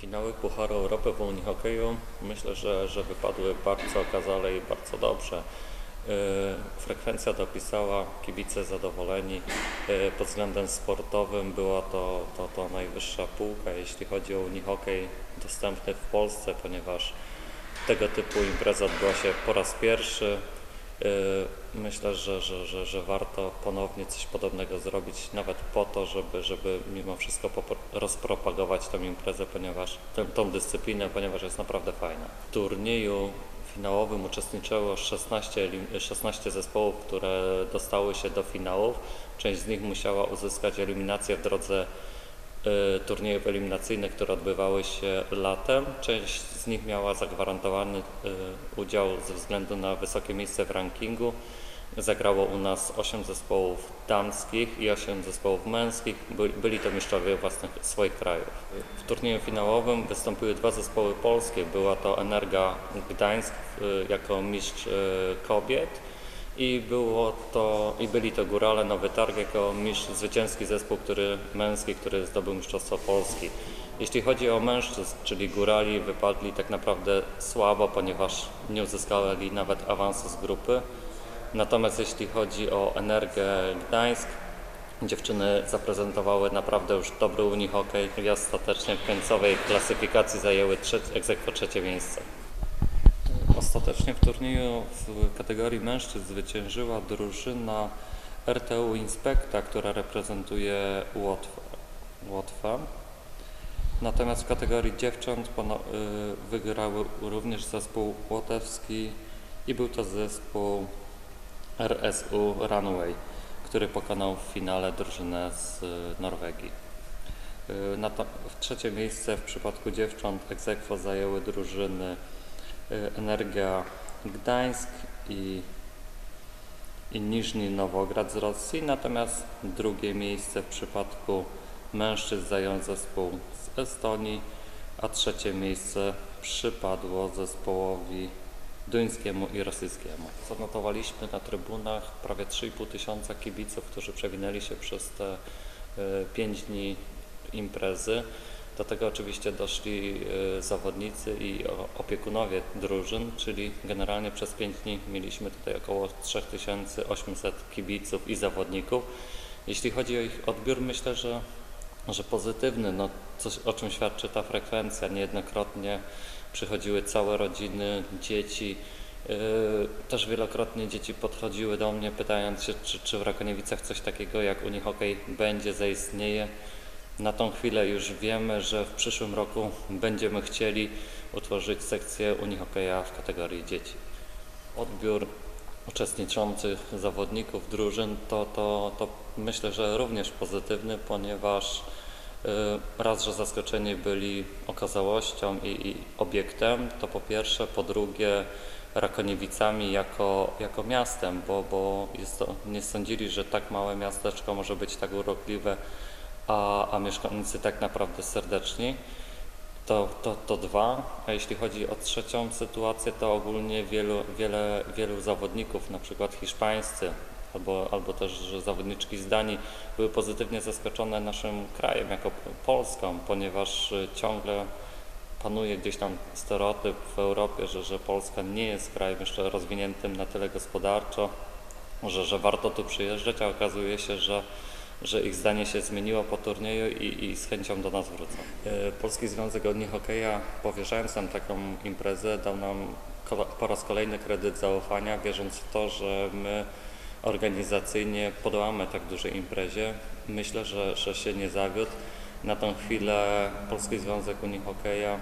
Finały Pucharu Europy w Unii Hokeju myślę, że, że wypadły bardzo okazale i bardzo dobrze. Yy, Frekwencja dopisała, kibice zadowoleni. Yy, Pod względem sportowym była to, to, to najwyższa półka, jeśli chodzi o unihokej dostępny w Polsce, ponieważ tego typu impreza odbyła się po raz pierwszy. Yy, Myślę, że, że, że, że warto ponownie coś podobnego zrobić, nawet po to, żeby, żeby mimo wszystko rozpropagować tę imprezę, ponieważ tę, tą dyscyplinę, ponieważ jest naprawdę fajna. W turnieju finałowym uczestniczyło 16, elim- 16 zespołów, które dostały się do finałów. Część z nich musiała uzyskać eliminację w drodze y, turniejów eliminacyjnych, które odbywały się latem. Część z nich miała zagwarantowany y, udział ze względu na wysokie miejsce w rankingu. Zagrało u nas 8 zespołów damskich i 8 zespołów męskich. By, byli to mistrzowie własnych swoich krajów. W turnieju finałowym wystąpiły dwa zespoły polskie. Była to Energa Gdańsk y, jako mistrz y, kobiet i, było to, I byli to Górale Nowy Targ jako mistrz, zwycięski zespół który, męski, który zdobył Mistrzostwo Polski. Jeśli chodzi o mężczyzn, czyli Górali, wypadli tak naprawdę słabo, ponieważ nie uzyskali nawet awansu z grupy. Natomiast jeśli chodzi o Energię Gdańsk, dziewczyny zaprezentowały naprawdę już dobry unihokej i ostatecznie w końcowej klasyfikacji zajęły aequo trzecie miejsce. Ostatecznie w turnieju w kategorii mężczyzn zwyciężyła drużyna RTU Inspekta, która reprezentuje Łotwę. Natomiast w kategorii dziewcząt y, wygrały również zespół łotewski i był to zespół RSU Runway, który pokonał w finale drużynę z y, Norwegii. Y, Na to, w trzecie miejsce w przypadku dziewcząt aequo zajęły drużyny Energia Gdańsk i, i Niżni Nowograd z Rosji, natomiast drugie miejsce w przypadku mężczyzn zajął zespół z Estonii, a trzecie miejsce przypadło zespołowi duńskiemu i rosyjskiemu. Zanotowaliśmy na trybunach prawie 3,5 tysiąca kibiców, którzy przewinęli się przez te 5 dni imprezy. Do tego oczywiście doszli y, zawodnicy i opiekunowie drużyn, czyli generalnie przez 5 dni mieliśmy tutaj około 3800 kibiców i zawodników. Jeśli chodzi o ich odbiór, myślę, że, że pozytywny, no coś, o czym świadczy ta frekwencja. Niejednokrotnie przychodziły całe rodziny, dzieci. Yy, Też wielokrotnie dzieci podchodziły do mnie pytając się, czy, czy w Rakoniewicach coś takiego jak unihokej będzie, zaistnieje. Na tą chwilę już wiemy, że w przyszłym roku będziemy chcieli utworzyć sekcję unihokeja w kategorii dzieci. Odbiór uczestniczących zawodników drużyn to, to, to myślę, że również pozytywny, ponieważ y, raz, że zaskoczeni byli okazałością i, i obiektem, to po pierwsze, po drugie Rakoniewicami jako, jako miastem, bo, bo to, nie sądzili, że tak małe miasteczko może być tak urokliwe, a, a mieszkańcy tak naprawdę serdeczni. To, to, to dwa. A jeśli chodzi o trzecią sytuację, to ogólnie wielu, wiele, wielu zawodników, na przykład hiszpańscy albo, albo też zawodniczki z Danii, były pozytywnie zaskoczone naszym krajem jako Polską, ponieważ y, ciągle panuje gdzieś tam stereotyp w Europie, że, że Polska nie jest krajem jeszcze rozwiniętym na tyle gospodarczo, że, że warto tu przyjeżdżać, a okazuje się, że, że ich zdanie się zmieniło po turnieju i, i z chęcią do nas wrócą. E, Polski Związek Odni Hokeja, powierzając nam taką imprezę, dał nam po raz kolejny kredyt zaufania, wierząc w to, że my organizacyjnie podołamy tak dużej imprezie. Myślę, że, że się nie zawiódł. Na tą chwilę Polski Związek Unii Hokeja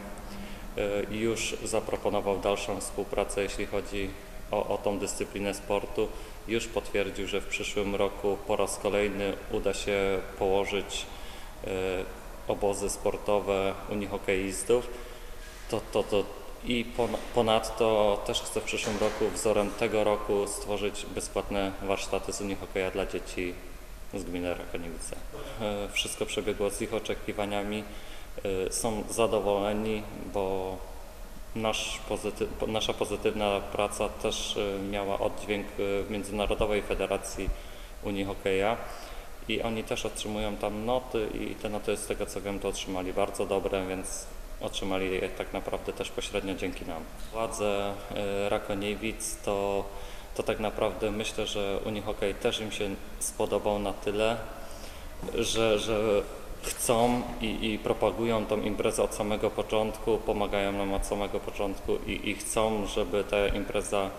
y, już zaproponował dalszą współpracę, jeśli chodzi o, o tą dyscyplinę sportu. Już potwierdził, że w przyszłym roku po raz kolejny uda się położyć y, obozy sportowe unihokeistów. To, to, to i pon- ponadto też chcę w przyszłym roku, wzorem tego roku, stworzyć bezpłatne warsztaty z unihokeja dla dzieci z gminy Rakoniewice. E, Wszystko przebiegło z ich oczekiwaniami. E, Są zadowoleni, bo nasz nasza pozytywna praca też e, miała oddźwięk e, w Międzynarodowej Federacji Unii Hokeja i oni też otrzymują tam noty i te noty z tego co wiem to otrzymali bardzo dobre, więc otrzymali je tak naprawdę też pośrednio dzięki nam. Władze e, Rakoniewic to, to tak naprawdę myślę, że Unihokej też im się spodobał na tyle, że, że chcą i, i propagują tą imprezę od samego początku, pomagają nam od samego początku i, i chcą, żeby ta impreza,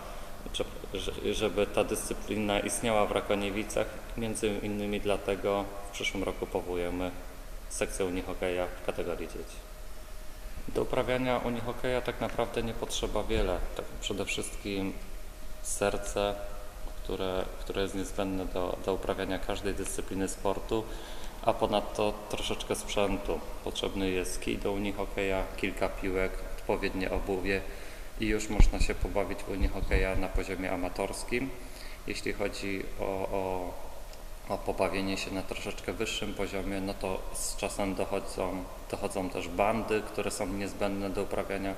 że- że- żeby ta dyscyplina istniała w Rakoniewicach. Między innymi dlatego w przyszłym roku powołujemy sekcję unihokeja w kategorii dzieci. Do uprawiania unihokeja tak naprawdę nie potrzeba wiele. Tak przede wszystkim serce, które, które jest niezbędne do, do uprawiania każdej dyscypliny sportu, a ponadto troszeczkę sprzętu. Potrzebny jest kij do unihokeja, kilka piłek, odpowiednie obuwie i już można się pobawić w unihokeja na poziomie amatorskim. Jeśli chodzi o, o, o pobawienie się na troszeczkę wyższym poziomie, no to z czasem dochodzą, dochodzą też bandy, które są niezbędne do uprawiania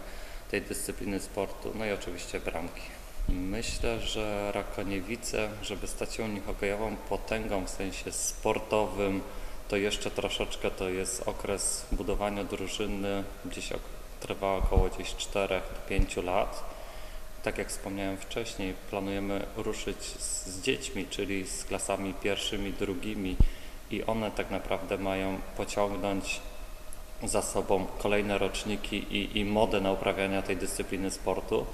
tej dyscypliny sportu, no i oczywiście bramki. Myślę, że Rakoniewice, żeby stać się unihokejową potęgą w sensie sportowym, to jeszcze troszeczkę to jest okres budowania drużyny, gdzieś trwa około gdzieś 4 do 5 lat. Tak jak wspomniałem wcześniej, planujemy ruszyć z, z dziećmi, czyli z klasami pierwszymi, drugimi i one tak naprawdę mają pociągnąć za sobą kolejne roczniki i, i modę na uprawiania tej dyscypliny sportu.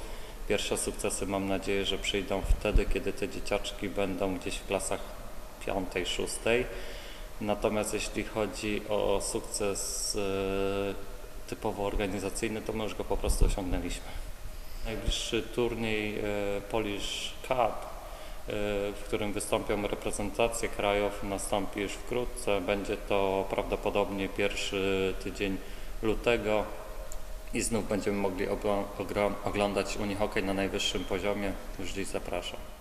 Pierwsze sukcesy mam nadzieję, że przyjdą wtedy, kiedy te dzieciaczki będą gdzieś w klasach piątej, szóstej. Natomiast jeśli chodzi o sukces e, typowo organizacyjny, to my już go po prostu osiągnęliśmy. Najbliższy turniej e, Polish Cup, e, w którym wystąpią reprezentacje krajów, nastąpi już wkrótce. Będzie to prawdopodobnie pierwszy tydzień lutego i znów będziemy mogli oglądać unihokej na najwyższym poziomie. Już dziś zapraszam.